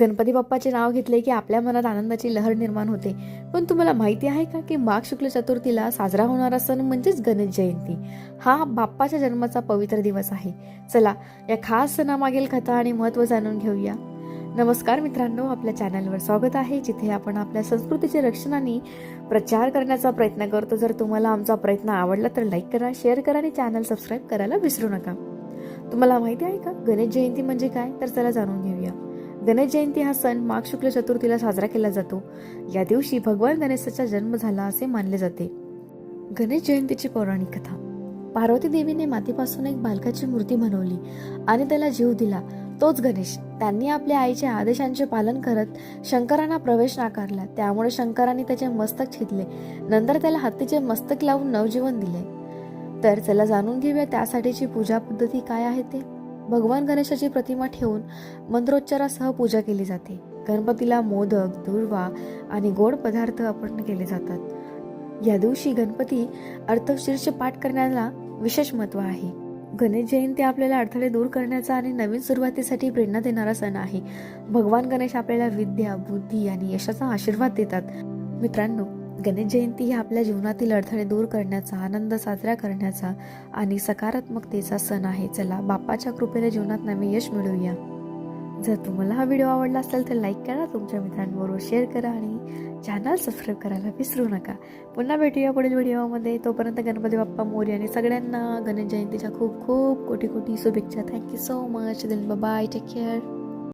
गणपती बाप्पाचे नाव घेतले की आपल्या मनात आनंदाची लहर निर्माण होते. पण तुम्हाला माहिती आहे का की माघ शुक्ल चतुर्थीला साजरा होणारा सण म्हणजेच गणेश जयंती. हा बाप्पाच्या जन्माचा पवित्र दिवस आहे. चला या खास सणामागील कथा आणि महत्त्व जाणून घेऊया. नमस्कार मित्रांनो आपल्या चॅनलवर स्वागत आहे. जिथे आपण आपल्या संस्कृतीचे रक्षण आणि प्रचार करण्याचा प्रयत्न करतो. जर तुम्हाला आमचा प्रयत्न आवडला तर लाईक करा शेअर करा आणि चॅनल सबस्क्राईब करायला विसरू नका. तुम्हाला माहिती आहे का? गणेश जयंती म्हणजे काय? तर चला जाणून घेऊया. गणेश जयंती हा सण माघ शुक्ल चतुर्थीला साजरा केला जातो. या दिवशी भगवान गणेशाचा जन्म झाला असे मानले जाते. गणेश जयंतीची पौराणिक कथा. पार्वती देवीने मातीपासून एक बालकाची मूर्ती बनवली आणि त्याला जीव दिला. तोच गणेश. त्यांनी आपल्या आईच्या आदेशांचे पालन करत शंकरांना प्रवेश नाकारला. त्यामुळे शंकरांनी त्याचे मस्तक छिदले. नंतर त्याला हत्तीचे मस्तक लावून नवजीवन दिले. तर चला जाणून घेऊया त्यासाठीची पूजा पद्धती काय आहे ते. भगवान गणेशाची प्रतिमा ठेवून मंत्रोच्चारासह पूजा केली जाते. गणपतीला मोदक दुर्वा आणि गोड पदार्थ अर्पण केले जातात. या दिवशी गणपती अर्थशीर्ष पाठ करण्याला विशेष महत्त्व आहे. गणेश जयंती आपल्याला अडथळे दूर करण्याचा आणि नवीन सुरुवातीसाठी प्रेरणा देणारा सण आहे. भगवान गणेश आपल्याला विद्या बुद्धी आणि यशाचा आशीर्वाद देतात. मित्रांनो गणेश जयंती ही आपल्या जीवनातील अडथळे दूर करण्याचा आनंद साजरा करण्याचा आणि सकारात्मकतेचा सण आहे. चला बाप्पाच्या कृपेने जीवनात नवे यश मिळवूया. जर तुम्हाला हा व्हिडिओ आवडला असेल तर लाईक करा तुमच्या मित्रांबरोबर शेअर करा आणि चॅनल सबस्क्राईब करायला विसरू नका. पुन्हा भेटूया पुढील व्हिडिओमध्ये. तोपर्यंत गणपती बाप्पा मोरी आणि सगळ्यांना गणेश जयंतीच्या खूप खूप कोटी कोटी शुभेच्छा. थँक्यू सो मच दिल बाय टेक केअर